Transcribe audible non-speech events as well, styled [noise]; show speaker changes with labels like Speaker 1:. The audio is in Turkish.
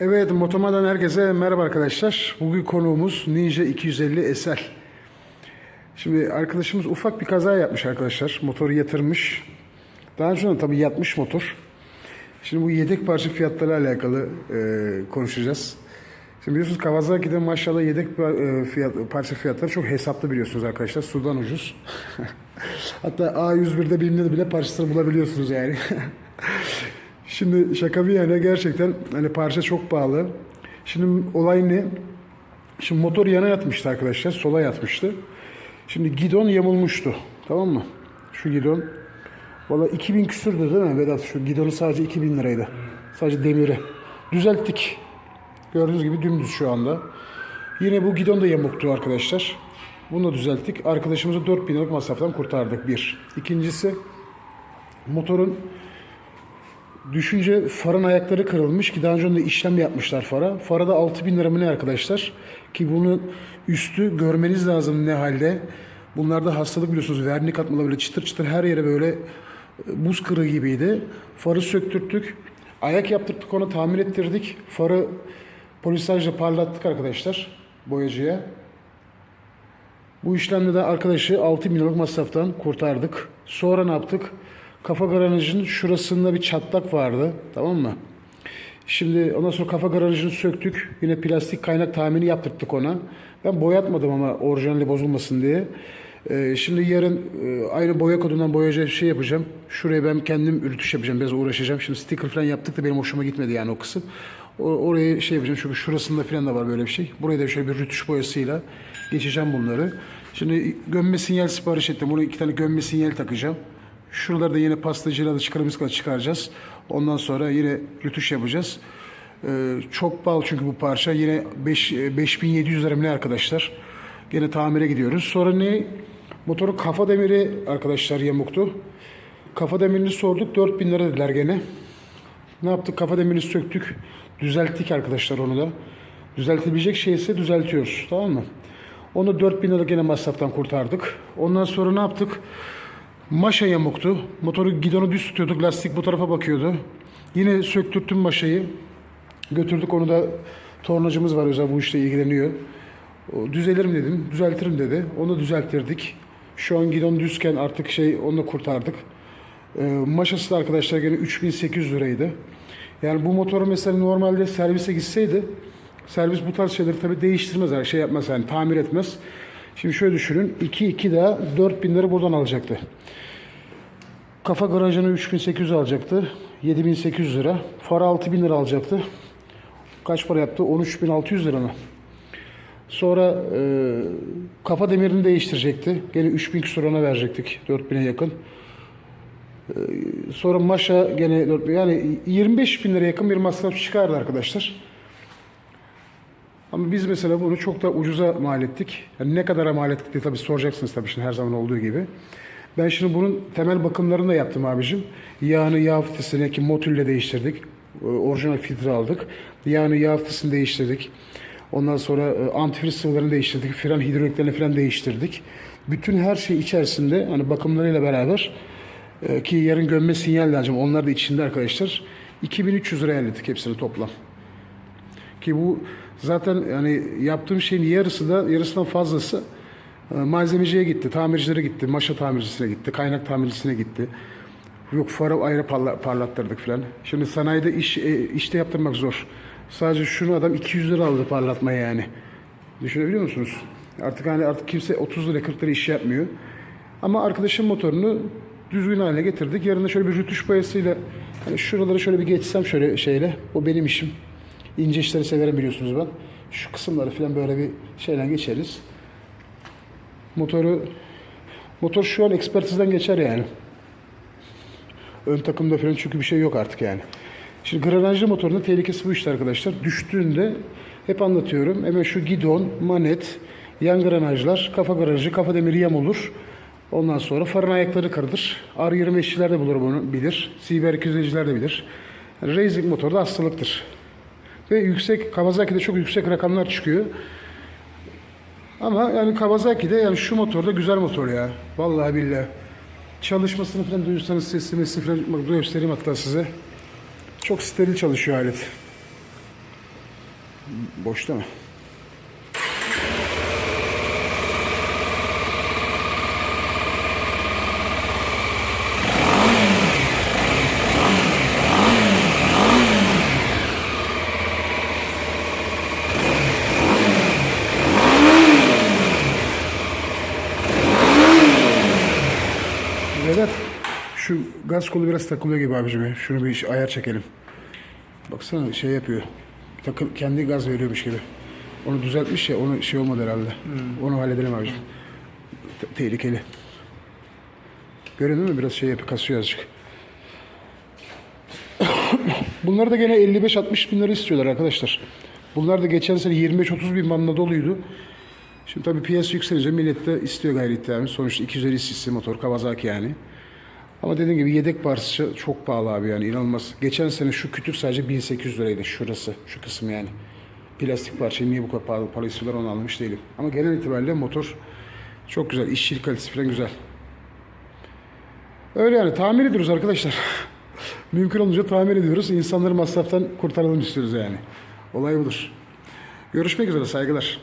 Speaker 1: Evet, Motoma'dan herkese merhaba arkadaşlar. Bugün konuğumuz Ninja 250 SL. Şimdi arkadaşımız ufak bir kaza yapmış arkadaşlar. Motoru yatırmış. Daha önce tabii yatmış motor. Şimdi bu yedek parça fiyatları alakalı e, konuşacağız. Şimdi biliyorsunuz Kawasaki'de maşallah yedek e, fiyat, parça fiyatları çok hesaplı biliyorsunuz arkadaşlar. Sudan ucuz. [laughs] Hatta A101'de bilimde bile parçasını bulabiliyorsunuz yani. [laughs] Şimdi şaka bir yana gerçekten hani parça çok pahalı. Şimdi olay ne? Şimdi motor yana yatmıştı arkadaşlar. Sola yatmıştı. Şimdi gidon yamulmuştu. Tamam mı? Şu gidon. Valla 2000 küsürdü değil mi Vedat? Şu gidonu sadece 2000 liraydı. Sadece demiri. Düzelttik. Gördüğünüz gibi dümdüz şu anda. Yine bu gidon da yamuktu arkadaşlar. Bunu da düzelttik. Arkadaşımızı 4000 liralık masraftan kurtardık. Bir. İkincisi motorun Düşünce farın ayakları kırılmış ki daha önce de işlem yapmışlar fara. Fara da 6000 lira mı ne arkadaşlar? Ki bunu üstü görmeniz lazım ne halde. Bunlarda hastalık biliyorsunuz vernik atmalı böyle çıtır çıtır her yere böyle e, buz kırığı gibiydi. Farı söktürttük. Ayak yaptırdık ona tamir ettirdik. Farı polisajla parlattık arkadaşlar boyacıya. Bu işlemde de arkadaşı 6 bin liralık masraftan kurtardık. Sonra ne yaptık? Kafa garajının şurasında bir çatlak vardı. Tamam mı? Şimdi ondan sonra kafa garajını söktük. Yine plastik kaynak tahmini yaptırdık ona. Ben boyatmadım ama orijinali bozulmasın diye. Ee, şimdi yarın e, aynı boya kodundan boyayacak şey yapacağım. Şuraya ben kendim rütüş yapacağım. Biraz uğraşacağım. Şimdi sticker falan yaptık da benim hoşuma gitmedi yani o kısım. O, oraya şey yapacağım. Çünkü şurasında falan da var böyle bir şey. Buraya da şöyle bir rütüş boyasıyla geçeceğim bunları. Şimdi gömme sinyal sipariş ettim. Bunu iki tane gömme sinyal takacağım. Şuraları da yine pastacıyla da çıkarımızla çıkaracağız. Ondan sonra yine rütüş yapacağız. Ee, çok pahalı çünkü bu parça. Yine 5, e, 5700 lira mı ne arkadaşlar. Yine tamire gidiyoruz. Sonra ne? Motorun kafa demiri arkadaşlar yamuktu. Kafa demirini sorduk. 4000 lira dediler gene. Ne yaptık? Kafa demirini söktük. Düzelttik arkadaşlar onu da. Düzeltebilecek şeyse düzeltiyoruz. Tamam mı? Onu 4000 lira gene masraftan kurtardık. Ondan sonra ne yaptık? Maşa yamuktu. Motoru gidonu düz tutuyorduk. Lastik bu tarafa bakıyordu. Yine söktürttüm maşayı. Götürdük onu da tornacımız var özel bu işle ilgileniyor. O, düzelirim dedim. Düzeltirim dedi. Onu düzelttirdik. Şu an gidon düzken artık şey onu da kurtardık. Ee, maşası da arkadaşlar gene 3800 liraydı. Yani bu motoru mesela normalde servise gitseydi servis bu tarz şeyleri tabii değiştirmez. Yani şey yapmaz yani tamir etmez. Şimdi şöyle düşünün. 2 2 daha 4000 lira buradan alacaktı. Kafa garajını 3800 alacaktı. 7800 lira. Far 6000 lira alacaktı. Kaç para yaptı? 13600 lira mı? Sonra e, kafa demirini değiştirecekti. Gene 3000 küsur ona verecektik. 4000'e yakın. E, sonra maşa gene 4000 yani 25 bin lira yakın bir masraf çıkardı arkadaşlar. Ama biz mesela bunu çok da ucuza mal ettik. Yani ne kadara mal ettik diye tabii soracaksınız tabii şimdi her zaman olduğu gibi. Ben şimdi bunun temel bakımlarını da yaptım abicim. Yağını yağ filtresini ki motülle değiştirdik. E, Orijinal filtre aldık. Yağını yağ filtresini değiştirdik. Ondan sonra e, antifriz sıvılarını değiştirdik. Fren hidroliklerini falan değiştirdik. Bütün her şey içerisinde hani bakımlarıyla beraber e, ki yarın gömme sinyal lazım. Onlar da içinde arkadaşlar. 2300 liraya hepsini toplam. Ki bu zaten yani yaptığım şeyin yarısı da yarısından fazlası e, malzemeciye gitti, tamircilere gitti, maşa tamircisine gitti, kaynak tamircisine gitti. Yok farı ayrı parla- parlattırdık falan. Şimdi sanayide iş e, işte yaptırmak zor. Sadece şunu adam 200 lira aldı parlatmaya yani. Düşünebiliyor musunuz? Artık hani artık kimse 30 lira 40 lira iş yapmıyor. Ama arkadaşın motorunu düzgün hale getirdik. Yarın da şöyle bir rütuş boyasıyla hani şuraları şöyle bir geçsem şöyle şeyle. O benim işim. İnce işleri severim biliyorsunuz ben. Şu kısımları falan böyle bir şeyden geçeriz. Motoru motor şu an ekspertizden geçer yani. Ön takımda falan çünkü bir şey yok artık yani. Şimdi granajlı motorun tehlikesi bu işte arkadaşlar. Düştüğünde hep anlatıyorum. Hemen şu gidon, manet, yan granajlar, kafa garajı, kafa demiri yam olur. Ondan sonra farın ayakları kırılır. R25'çiler de bulur bunu bilir. CBR 250'ciler de bilir. Yani racing motor da hastalıktır. Ve yüksek, Kawasaki'de çok yüksek rakamlar çıkıyor. Ama yani Kawasaki'de yani şu motor da güzel motor ya. Vallahi billahi. Çalışmasını falan duyursanız sesli mesli falan bak göstereyim hatta size. Çok steril çalışıyor alet. Boşta mı? Vedat şu gaz kolu biraz takılıyor gibi abicim. Şunu bir ayar çekelim. Baksana şey yapıyor. Takım kendi gaz veriyormuş gibi. Onu düzeltmiş ya onu şey olmadı herhalde. Onu halledelim abicim. Te- tehlikeli. Görüyor değil mi? Biraz şey yapıyor, kasıyor azıcık. [coughs] Bunlar da gene 55-60 bin lira istiyorlar arkadaşlar. Bunlar da geçen sene 25-30 bin bandında doluydu. Şimdi tabii piyasa yükselince millet de istiyor gayri iddiamı. Sonuçta 250 cc motor Kawasaki yani. Ama dediğim gibi yedek parçası çok pahalı abi yani inanılmaz. Geçen sene şu kütük sadece 1800 liraydı şurası, şu kısım yani. Plastik parçayı niye bu kadar pahalı para istiyorlar onu anlamış değilim. Ama genel itibariyle motor çok güzel, işçilik kalitesi falan güzel. Öyle yani tamir ediyoruz arkadaşlar. [laughs] Mümkün olunca tamir ediyoruz. İnsanları masraftan kurtaralım istiyoruz yani. Olay budur. Görüşmek üzere saygılar.